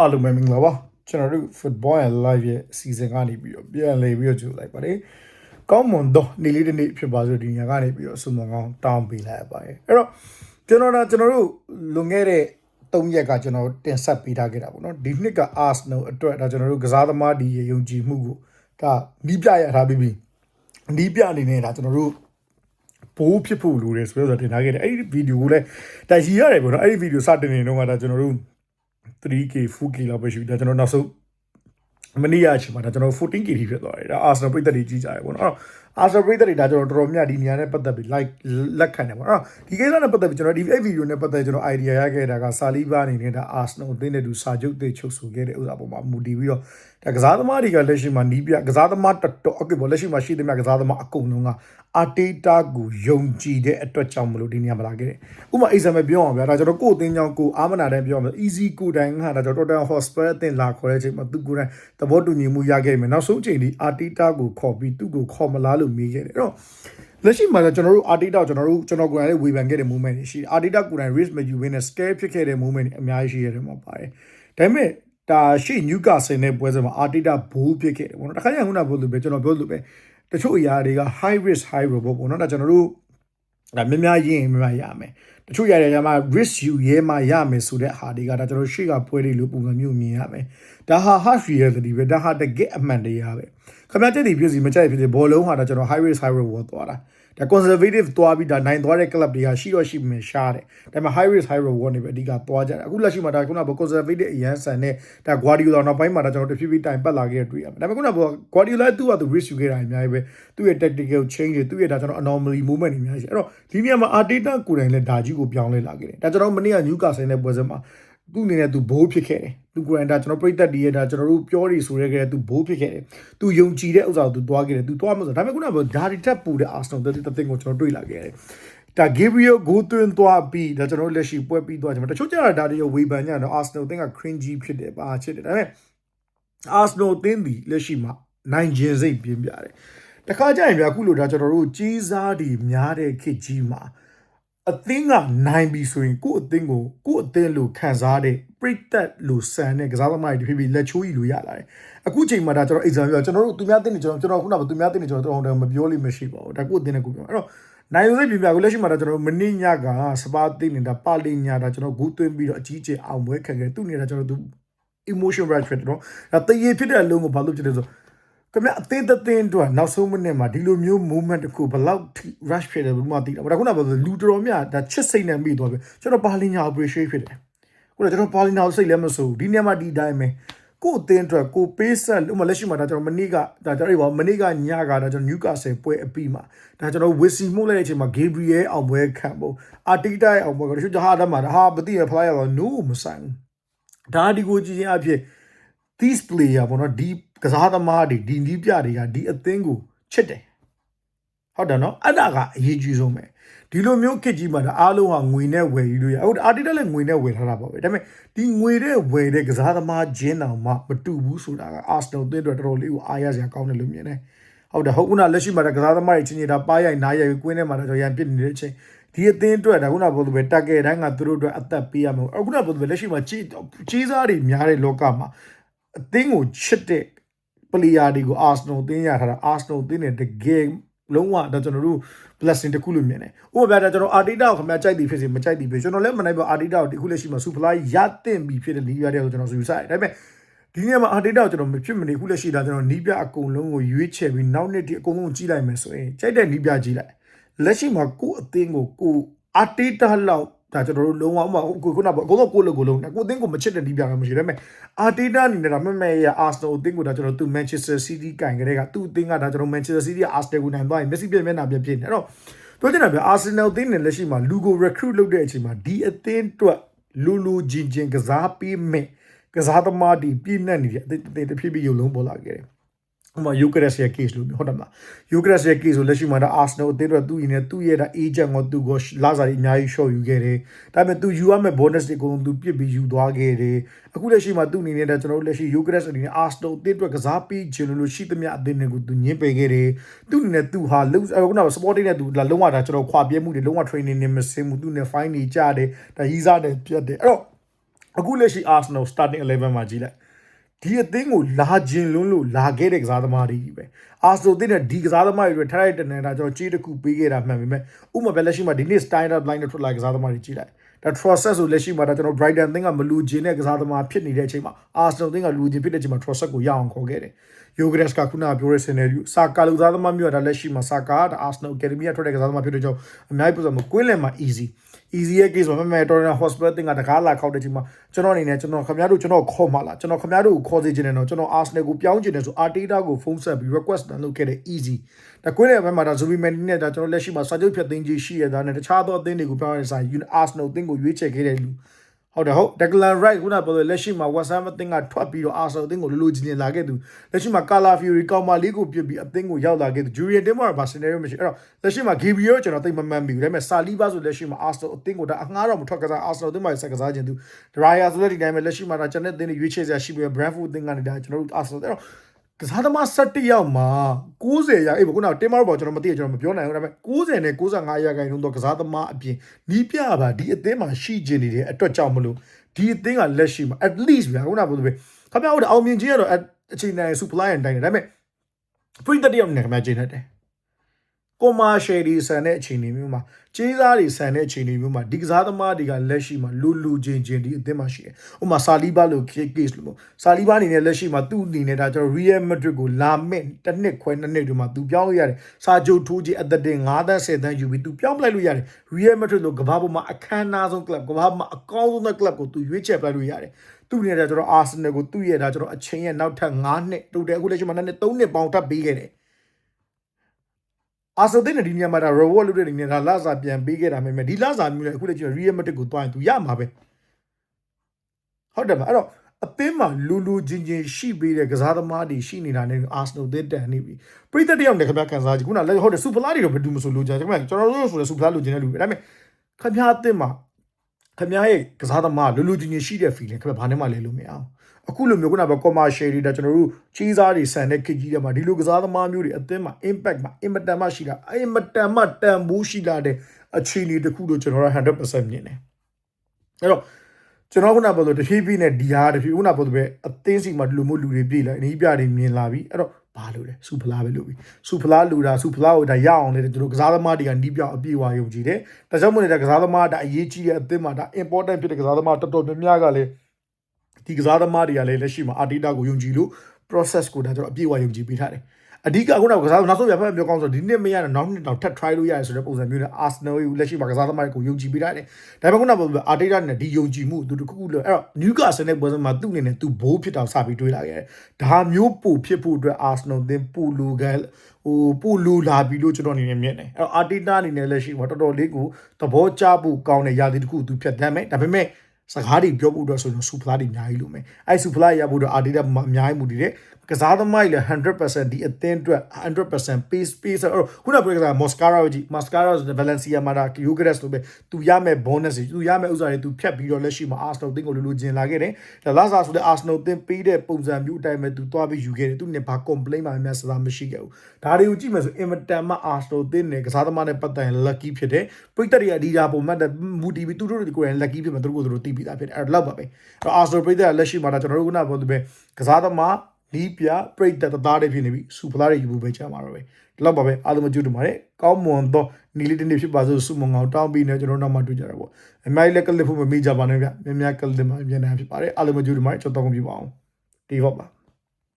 အားလုံးပဲမင်္ဂလာပါကျွန်တော်တို့ football and live ရဲ့အစီအစဉ်ကနေပြီးတော့ပြန်လည်ပြီးတော့ကြိုလိုက်ပါတယ်ကောင်းမွန်တော့နေ့လေးတစ်နေ့ဖြစ်ပါစို့ဒီညကနေပြီးတော့ဆုမကောင်းတောင်းပေးလိုက်ရပါတယ်အဲ့တော့ကျွန်တော်တို့ကျွန်တော်တို့လွန်ခဲ့တဲ့၃ရက်ကကျွန်တော်တင်ဆက်ပေးထားခဲ့တာပေါ့နော်ဒီနှစ်က Arsenal အတွက်ဒါကျွန်တော်တို့ကစားသမားဒီယုံကြည်မှုကိုဒါနီးပြရထားပြီးပြီနီးပြအနေနဲ့ဒါကျွန်တော်တို့ဘိုးဖြစ်ဖို့လိုတယ်ဆိုတော့တင်ထားခဲ့တယ်အဲ့ဒီဗီဒီယိုကိုလည်းဒါရည်ရတယ်ပေါ့နော်အဲ့ဒီဗီဒီယိုစတင်နေတော့ကဒါကျွန်တော်တို့ 3k 4k လောက်ပဲရှိပြီဒါကျွန်တော်နောက်ဆုံးမနေ့ကအချိန်မှာဒါကျွန်တော် 14k ထိဖြစ်သွားတယ်ဒါ Arsenal ပြည်သက်တွေကြီးကြတယ်ပေါ့နော်အဲ့တော့ Arsenal ပြည်သက်တွေဒါကျွန်တော်တော်တော်များဒီနေရာနဲ့ပတ်သက်ပြီး like လက်ခံတယ်ပေါ့နော်ဒီကိစ္စနဲ့ပတ်သက်ပြီးကျွန်တော်ဒီ video နဲ့ပတ်သက်ကျွန်တော် idea ရခဲ့တာကဆာလီဘာအနေနဲ့ဒါ Arsenal အသင်းနဲ့သူစာချုပ်တွေချုပ်ဆိုခဲ့တဲ့ဥစ္စာပေါ်မှာမူတည်ပြီးတော့ဒါကစားသမားတွေကလက်ရှိမှာနီးပြကစားသမားတော်တော်အကေပေါ့လက်ရှိမှာရှိသမျှကစားသမားအကုန်လုံးကအာတေးတာကိုယုံကြည်တဲ့အတွက်ကြောင့်မလို့ဒီနေရာမှာလာခဲ့တယ်ဥပမာအိဆာမဲ့ပြောအောင်ဗျာဒါကျွန်တော်ကိုယ်အသင်းကြောင့်ကိုအာမနာတိုင်းပြောအောင် easy ကိုတိုင်းဟာဒါကျွန်တော် Tottenham Hotspur အသင်းလာခေါ်တဲ့အချိန်မှာသူကိုယ်တိုင်သဘောတူညီမှုရခဲ့မယ်နောက်ဆုံးအချိန်ဒီအာတေးတာကိုခေါ်ပြီးသူ့ကိုခေါ်မလားလို့မေးခဲ့တယ်အဲ့တော့လက်ရှိမှာကျွန်တော်တို့အာတီတာကျွန်တော်တို့ကျွန်တော်ကိုယ်တိုင်လည်းဝေဖန်ခဲ့တဲ့ moment တွေရှိတယ်အာတီတာကိုယ်တိုင် risk မယူဘဲနဲ့ scare ဖြစ်ခဲ့တဲ့ moment တွေအများကြီးရှိရတယ်မှာပါတယ်ဒါပေမဲ့ဒါရှိနျူကာဆယ်နဲ့ပွဲစဉ်မှာအာတီတာဘိုးဖြစ်ခဲ့တယ်ပေါ့နော်တခါကျရင်ခုနကပြောလို့ပဲကျွန်တော်ပြောလို့ပဲတချို့အရာတွေက high risk high reward ပေါ့နော်ဒါကျွန်တော်တို့ဒါများများရင်းများများရမယ်တချို့ຢာတွေကမှ risk ယူရဲမှရမယ်ဆိုတဲ့ဟာတွေကဒါကျွန်တော်ရှေ့ကပွဲတွေလို့ပုံစံမျိုးမြင်ရမယ်ဒါဟာ harsh reality ပဲဒါဟာတကယ်အမှန်တရားပဲ ခင်ဗျာတက်တည်ပြစီမကြိုက်ဖြစ်စီဘောလုံးဟာဒါကျွန်တော် high risk high reward သွားတာဒါ conservative သွားပြီးဒါနိုင်သွားတဲ့ club တွေကရှိတော့ရှိမှရှားတယ်ဒါပေမဲ့ high risk high reward နေပဲအဓိကသွားကြတယ်အခုလက်ရှိမှာဒါခုနက conservative အရန်ဆန်နဲ့ဒါ Guardiola နောက်ပိုင်းမှာဒါကျွန်တော်တဖြည်းဖြည်းတိုင်ပတ်လာခဲ့တွေ့ရမယ်ဒါပေမဲ့ခုနက Guardiola သူ့ဟာသူ risk ယူခဲ့တာအများကြီးပဲသူ့ရဲ့ tactical change တွေသူ့ရဲ့ဒါကျွန်တော် anomaly movement တွေအများကြီးအဲ့တော့ဒီနေရာမှာ Arteta ကိုယ်တိုင်လည်းဒါကြီးကိုပြောင်းလဲလာခဲ့တယ်ဒါကျွန်တော်မနေ့က Newcastle နဲ့ပွဲစဉ်မှာ သူ့အနေနဲ့သူဘိုးဖြစ်ခဲ့တယ်သူကိုယ်တိုင်ဒါကျွန်တော်ပြိသက်တည်းရဲ့ဒါကျွန်တော်တို့ပြောနေဆိုရဲခဲ့သူဘိုးဖြစ်ခဲ့တယ်သူယုံကြည်တဲ့ဥစ္စာကိုသူသွားခဲ့တယ်သူသွားမှာဆိုဒါပေမဲ့ခုနကဒါဒီတက်ပူတဲ့ Arsenal တဲ့တဲ့တင်ကိုကျွန်တော်တွေ့လာခဲ့တယ်ဒါ Gabriel ကိုသွင်းသွားပြီးဒါကျွန်တော်လက်ရှိပွဲပြီးသွားကြမှာတချို့ကျတော့ဒါတွေဝေဖန်ကြတယ် Arsenal တင်က cringy ဖြစ်တယ်ပါချစ်တယ်ဒါပေမဲ့ Arsenal တင်ဒီလက်ရှိမှာနိုင်ခြင်းစိတ်ပြင်းပြတယ်တခါကျရင်ဗျာခုလိုဒါကျွန်တော်တို့ကြီးစားတွေများတဲ့ခေတ်ကြီးမှာ အသင်းကနိုင်ပြီဆိုရင်ကိုယ့်အသင်းကိုကိုယ့်အသင်းလိုခံစားတဲ့ပြိသက်လိုဆန်တဲ့ကစားသမားတွေတဖြည်းဖြည်းလက်ချိုးကြီးလိုရလာတယ်အခုချိန်မှာဒါကျွန်တော် exam ပြောကျွန်တော်တို့သူများတင်နေကျွန်တော်ကျွန်တော်ခုနကသူများတင်နေကျွန်တော်တော့မပြောလိမ့်မရှိပါဘူးဒါကိုယ့်အသင်းနဲ့ကိုပြောအဲ့တော့နိုင်ရိုးစိတ်ပြပြကိုလက်ရှိမှာဒါကျွန်တော်မင်းညကစပါတင်နေတာပါလင်ညာဒါကျွန်တော်ဂူးသွင်းပြီးတော့အကြီးကျယ်အောင်ပွဲခံခဲ့သူ့နေတာကျွန်တော်သူ emotion rush ဖြစ်တယ်နော်ဒါတရေဖြစ်တဲ့အလုံးကိုဘာလို့ဖြစ်လဲဆို ခင်ဗျအသေးသေးအတွက်နောက်ဆုံးမိနစ်မှာဒီလိုမျိုး movement တစ်ခုဘလောက် rush ဖြစ်တယ်ဘယ်မှသိတာဒါခုနကပြောလူတော်များဒါချစ်စိတ်နဲ့မိသွားပြီကျွန်တော်ပါလင်ညာ appreciate ဖြစ်တယ်ခုနကျွန်တော်ပါလင်ညာစိတ်လည်းမစိုးဒီနေရာမှာဒီတိုင်းပဲကိုအသင်းအတွက်ကိုပေးဆက်ဥမာလက်ရှိမှာဒါကျွန်တော်မနေ့ကဒါကျွန်တော်မနေ့ကညကဒါကျွန်တော် Newcastle ပွဲအပြီးမှာဒါကျွန်တော်ဝစ်စီမှုလိုက်တဲ့အချိန်မှာ Gabriel အောင်ပွဲခံဖို့ Arteta အောင်ပွဲကတချို့ဟာဒါမှာဒါဟာမသိရ flyer တော့ no မဆိုင်ဘူးဒါဒီကိုကြည့်ရင်အဖြစ် these player ပေါ့နော်ဒီ ကစားသမားတွေဒီနီးပြတွေကဒီအသင်းကိုချစ်တယ်ဟုတ်တယ်နော်အဲ့ဒါကအရေးကြီးဆုံးပဲဒီလိုမျိုးခစ်ကြီးမှာဒါအားလုံးဟာငွေနဲ့ဝယ်ယူလို့ရဟုတ်အာတီတက်လည်းငွေနဲ့ဝယ်ထားတာပါပဲဒါပေမဲ့ဒီငွေနဲ့ဝယ်တဲ့ကစားသမားချင်းတောင်မှမတူဘူးဆိုတာကအာစနယ်အသင်းအတွက်တော်တော်လေးကိုအားရစရာကောင်းတယ်လို့မြင်တယ်ဟုတ်တယ်ဟုတ်ခုနလက်ရှိမှာဒါကစားသမားတွေချင်းချင်းဒါပါရိုက်နားရိုက်ကွင်းထဲမှာဒါကြော်ရန်ပစ်နေတဲ့အချိန်ဒီအသင်းအတွက်ဒါခုနပြောလို့ပဲတက်ခဲ့တိုင်းကသူတို့အတွက်အသက်ပေးရမယ်အခုနပြောလို့ပဲလက်ရှိမှာကြီးကြီးစားတွေများတဲ့လောကမှာအသင်းကိုချစ်တဲ့ ပလီယာတွေကိုအာစနယ်အသင်းရထားတာအာစနယ်အသင်းနဲ့တကယ်လုံးဝဒါကျွန်တော်တို့ blessing တခုလို့မြင်တယ်။ဥပမာပြကျွန်တော်အာတီတာကိုခင်ဗျာကြိုက်သည်ဖြစ်စေမကြိုက်သည်ဖြစ်ကျွန်တော်လည်းမနိုင်ပါအာတီတာကိုဒီခုလက်ရှိမှာ supply ရတဲ့ပြီဖြစ်တဲ့နီးရတဲ့ကိုကျွန်တော်ယူဆိုင်။ဒါပေမဲ့ဒီနေ့မှာအာတီတာကိုကျွန်တော်မဖြစ်မနေခုလက်ရှိတာကျွန်တော်နီးပြအကုန်လုံးကိုရွေးချယ်ပြီးနောက်နှစ်ဒီအကုန်လုံးကြည့်လိုက်မယ်ဆိုရင်ကြိုက်တဲ့နီးပြကြည့်လိုက်။လက်ရှိမှာကိုအသင်းကိုကိုအာတီတာလောက် ဒါကျွန်တော်တို့လုံးဝဥမာကိုခုနကအကုန်လုံးကိုလို့ကိုလုံးကိုအသင်းကိုမချစ်တဲ့ဒီပြာကမရှိဒါပေမဲ့အာတီတာအနေနဲ့ဒါမမဲရအာစနယ်အသင်းကိုဒါကျွန်တော်သူမန်ချက်စတာစီးတီးကင်ကလေးကသူ့အသင်းကဒါကျွန်တော်မန်ချက်စတာစီးတီးအာစနယ်ကိုနိုင်သွားရင်မက်ဆီပြည့်မျက်နှာပြည့်ပြည့်နေအဲ့တော့ပြောချင်တာပြအာဆင်နယ်အသင်းနဲ့လက်ရှိမှာလူကို recruit လုပ်တဲ့အချိန်မှာဒီအသင်းအတွက်လူလူချင်းချင်းကစားပေးမဲ့ကစားသမားဒီပြည့်နှက်နေတဲ့အသင်းတဖြည်းဖြည်းရုပ်လုံးပေါ်လာခဲ့တယ် ဥမာယူကရက်စ်ရဲ့ case လို့ဟုတ်တယ်မလားယူကရက်စ်ရဲ့ case ကိုလက်ရှိမှာဒါ Arsenal အသင်းအတွက်သူ့ရင်းနဲ့သူ့ရဲ့ဒါ agent ကိုသူ့ကိုလာစားရီအများကြီး short ယူခဲ့တယ်ဒါပေမဲ့သူယူရမယ့် bonus တွေအကုန်သူပြစ်ပြီးယူသွားခဲ့တယ်အခုလက်ရှိမှာသူ့အနေနဲ့ဒါကျွန်တော်တို့လက်ရှိယူကရက်စ်အနေနဲ့ Arsenal အသင်းအတွက်ကစားပြီးချင်လို့ရှိသမျှအသင်းတွေကိုသူညှင်းပယ်ခဲ့တယ်သူ့အနေနဲ့သူဟာခုနက sporting နဲ့သူလာလုံးဝဒါကျွန်တော်ခွာပြဲမှုတွေလုံးဝ training နဲ့မစင်မှုသူနဲ့ fine နေကြတယ်ဒါရီးစားတယ်ပြတ်တယ်အဲ့တော့အခုလက်ရှိ Arsenal starting 11မှာကြည့်လိုက် ဒီအသင်းကိုလာခြင်းလွန်းလို့လာခဲ့တဲ့ကစားသမားတွေကြီးပဲ Arsenal တင်းတဲ့ဒီကစားသမားတွေ retire တဲ့နေတာကျွန်တော်ကြေးတစ်ခုပေးခဲ့တာမှန်ပေမဲ့ဥပမာပဲလက်ရှိမှာဒီနေ့ standard line နဲ့ထွက်လာကစားသမားတွေကြည့်လိုက်ဒါ Trossard ဆိုလက်ရှိမှာဒါကျွန်တော် Brighton သင်းကမလူခြင်းတဲ့ကစားသမားဖြစ်နေတဲ့အချိန်မှာ Arsenal သင်းကလူခြင်းဖြစ်တဲ့အချိန်မှာ Trossard ကိုရအောင်ခေါ်ခဲ့တယ် Yogres ကခုနကပြောတဲ့ scenario စာကာလူကစားသမားမျိုးကဒါလက်ရှိမှာစာကာကဒါ Arsenal Academy ကထွက်တဲ့ကစားသမားဖြစ်တဲ့ကြောင့်အများကြီးပုံစံမှာကွင်းလယ်မှာ easy easy ရဲ့ case မှာမမဲ Torino Hospital တင်ကတကားလာခောက်တဲ့ချိန်မှာကျွန်တော်အနေနဲ့ကျွန်တော်ခင်ဗျားတို့ကျွန်တော်ခေါ်မှလားကျွန်တော်ခင်ဗျားတို့ကိုခေါ်စေချင်တယ်တော့ကျွန်တော် Arsenal ကိုပြောင်းချင်တယ်ဆို Arteta ကိုဖုန်းဆက်ပြီး request လုပ်ခဲ့တဲ့ easy ဒါကွင်းလယ်ဘက်မှာဒါ Zubi Mendy နဲ့ဒါကျွန်တော်လက်ရှိမှာစာချုပ်ဖြတ်သိမ်းကြီးရှိရတာနဲ့တခြားသောအသင်းတွေကိုပြောင်းရတဲ့ဆိုင် Arsenal အသင်းကိုရွေးချယ်ခဲ့တဲ့လူ ဟုတ်တယ်ဟုတ် Declan Rice ခုနပြောတဲ့လက်ရှိမှာ West Ham အသင်းကထွက်ပြီးတော့ Arsenal အသင်းကိုလိုလိုချင်ချင်လာခဲ့သူလက်ရှိမှာ Cala Fury ကောင်မာလေးကိုပြစ်ပြီးအသင်းကိုရောက်လာခဲ့သူ Julian Timber ဘာ scenario မရှိအဲ့တော့လက်ရှိမှာ Gabriel ကျွန်တော်သိမမှန်ပြီဒါပေမဲ့ Saliba ဆိုလက်ရှိမှာ Arsenal အသင်းကိုဒါအငှားတော့မထွက်ကစား Arsenal အသင်းမှာဆက်ကစားခြင်းသူ Raya ဆိုတဲ့ဒီတိုင်းပဲလက်ရှိမှာဒါကျွန်တော်အသင်းတွေရွေးချယ်စရာရှိပြီး Brentford အသင်းကနေဒါကျွန်တော်တို့ Arsenal အဲ့တော့ ကစားသမား17ယောက်မှာ90ရာအေးခုနကတင်မာတော့ကျွန်တော်မသိရကျွန်တော်မပြောနိုင်ဘူးဒါပေမဲ့90နဲ့95ရာခိုင်နှုန်းတော့ကစားသမားအပြင်နီးပြပါဒီအသင်းမှာရှိကျင်နေတဲ့အတွက်ကြောင့်မလို့ဒီအသင်းကလက်ရှိမှာ at least ဗျာခုနကပြောလို့ပဲခင်ဗျားတို့အောင်မြင်ခြင်းကတော့အချိန်တိုင်း supply and demand ဒါပေမဲ့ပရိသတ်တယောက်နဲ့ခင်ဗျားကျင်းနေတယ် commercial တွေဆန်တဲ့အခြေအနေမျိုးမှာကြေးစားတွေဆန်တဲ့အခြေအနေမျိုးမှာဒီကစားသမားတွေကလက်ရှိမှာလူလူချင်းချင်းဒီအသင်းမှာရှိတယ်။ဥပမာဆာလီဘာလို့ case လို့ပေါ့ဆာလီဘာအနေနဲ့လက်ရှိမှာသူ့အနေနဲ့ဒါကျွန်တော် Real Madrid ကိုလာမဲ့တစ်နှစ်ခွဲနှစ်နှစ်တွေမှာသူပြောင်းလို့ရတယ်။စာချုပ်ထိုးကြီးအသက်တင်9တန်း10တန်းယူပြီးသူပြောင်းပလိုက်လို့ရတယ်။ Real Madrid လို့ကမ္ဘာပေါ်မှာအခမ်းအနားဆုံး club ကမ္ဘာမှာအကောင်းဆုံးတဲ့ club ကိုသူရွေးချယ်ပလိုက်လို့ရတယ်။သူ့အနေနဲ့ကျွန်တော် Arsenal ကိုသူ့ရဲ့ဒါကျွန်တော်အချိန်ရဲ့နောက်ထပ်9နှစ်တိုးတယ်အခုလက်ရှိမှာနှစ်3နှစ်ပေါင်ထပ်ပေးခဲ့တယ်။ အာဆာဒင်းနဲ့ဒီနေရာမှာဒါ reward လုပ်တဲ့နေနဲ့ဒါလာစာပြန်ပေးခဲ့တာမှမယ်ဒီလာစာမျိုးလည်းအခုလည်းကျတော့ Real Madrid ကိုတွားရင်သူရမှာပဲဟုတ်တယ်မအဲ့တော့အသင်းမှာလူလူချင်းချင်းရှိပေးတဲ့ကစားသမားတွေရှိနေတာနဲ့ Arsenal သင်းတန်နေပြီပရိသတ်တယောက်နဲ့ခင်ဗျားကန်စားကြည့်ခုနလည်းဟုတ်တယ်စူပလာတွေတော့ဘယ်သူမှမဆိုလိုချင်ခင်ဗျာကျွန်တော်တို့ဆိုလည်းစူပလာလိုချင်တဲ့လူပဲဒါပေမဲ့ခင်ဗျားအသင်းမှာ ခင်ဗျားရဲ့ကစားသမားလူလူချင်းချင်းရှိတဲ့ feeling ခင်ဗျားဘာနဲ့မှလဲလို့မရအောင်အခုလိုမျိုးခုနက commercial တွေဒါကျွန်တော်တို့ကြီးစားတွေဆန်တဲ့ခက်ကြီးတွေမှာဒီလိုကစားသမားမျိုးတွေအသင်းမှာ impact မှာ impact မှရှိတာအင်မတန်မှတန်ဖိုးရှိလာတဲ့အခြေအနေတစ်ခုလို့ကျွန်တော်တို့100%မြင်တယ်အဲ့တော့ကျွန်တော်ခုနပြောလို့တဖြည်းဖြည်းနဲ့ဒီဟာတဖြည်းခုနပြောလို့ပဲအသင်းစီမှာဒီလိုမျိုးလူတွေပြေးလာအနည်းပြတွေမြင်လာပြီအဲ့တော့ ဘာလို့လဲစူဖလားပဲလို့ပြီစူဖလားလူတာစူဖလားကိုဒါရအောင်လေတို့ကစားသမားတွေကနီးပြောင်အပြေးဝါယုံကြည်တယ်ဒါကြောင့်မို့လဲကစားသမားဒါအရေးကြီးတဲ့အသင်းမှာဒါ important ဖြစ်တဲ့ကစားသမားတော်တော်များများကလည်းဒီကစားသမားတွေကလည်းလက်ရှိမှာအာတီတာကိုယုံကြည်လို့ process ကိုဒါကျွန်တော်အပြည့်အဝယုံကြည်ပေးထားတယ် အဓိကအခုနောက်ကစားနောက်ဆုံးရဖက်ပြောကောင်းဆိုဒီနှစ်မရတဲ့နောက်နှစ်တော့ထပ် try လို့ရတယ်ဆိုတဲ့ပုံစံမျိုးနဲ့ Arsenal ကိုလက်ရှိမှာကစားသမားတွေကိုယုံကြည်ပေးထားတယ်ဒါပေမဲ့ခုနကအာတီတာနဲ့ဒီယုံကြည်မှုသူတခုခုလို့အဲ့တော့ Newcastle နဲ့ပွဲစဉ်မှာသူ့အနေနဲ့သူဘိုးဖြစ်တာစပြီးတွေးလာခဲ့တယ်ဒါမျိုးပို့ဖြစ်ဖို့အတွက် Arsenal သင်းပို့လူကဟိုပို့လူလာပြီလို့ကျွန်တော်အနေနဲ့မြင်တယ်အဲ့တော့အာတီတာအနေနဲ့လက်ရှိမှာတော်တော်လေးကိုသဘောကျဖို့ကောင်းတဲ့ရာသီတစ်ခုသူဖြတ်တမ်းမယ်ဒါပေမဲ့ စကားတွေပြောဖို့အတွက်ဆိုတော့စူဖလာတွေအများကြီးလို့မယ်အဲစူဖလာရဖို့အတွက်အာဒီတာအများကြီးမူတည်တယ်ကစားသမားတွေလည်း100%ဒီအသင်းအတွက်100% pace pace အဲ့တော့ခုနပြောကစား Moscara ကိုကြည့် Moscara ဆို Valencia မှာဒါ Gyökeres လို့ပဲသူရမဲ့ bonus တွေသူရမဲ့ဥစ္စာတွေသူဖြတ်ပြီးတော့လက်ရှိမှာ Arsenal အသင်းကိုလိုလိုကျင်လာခဲ့တယ်ဒါလာစားဆိုတဲ့ Arsenal အသင်းပေးတဲ့ပုံစံမျိုးအတိုင်းပဲသူသွားပြီးယူခဲ့တယ်သူနဲ့ဘာ complain မှများစကားမရှိခဲ့ဘူးဒါတွေကိုကြည့်မယ်ဆို Everton မှာ Arsenal အသင်းနဲ့ကစားသမားနဲ့ပတ်သက်ရင် lucky ဖြစ်တယ်ပရိသတ်တွေအဒီဒါပုံမှန်မူတည်ပြီးသူတို့တွေကိုယ်တိုင် lucky ဖြစ်မှာသူတို့ကိုယ်သူတို့တီးပြီးသားဖြစ်တယ်အဲ့တော့လောက်ပါပဲအဲ့တော့ Arsenal ပရိသတ်လက်ရှိမှာဒါကျွန်တော်တို့ကပြောတဲ့ပဲကစားသမားနီးပြပရိသတ်သားတွေဖြစ်နေပြီစူပလာတွေယူဖို့ပဲကြာမှာတော့ပဲဒီလောက်ပါပဲအားလုံးမကြည့်တူပါတယ်ကောင်းမွန်သောနီလေးတစ်နေ့ဖြစ်ပါစို့စုမငောင်တောင်းပြီးနေကျွန်တော်နောက်မှတွေ့ကြရပေါ့အမိုက်လက်ကလစ်ဖို့မမေ့ကြပါနဲ့ဗျမြများကလစ်မှာပြန်နေဖြစ်ပါတယ်အားလုံးမကြည့်တူပါတယ်ကျွန်တော်တောင်းပြပါအောင်ဒီဟုတ်ပါ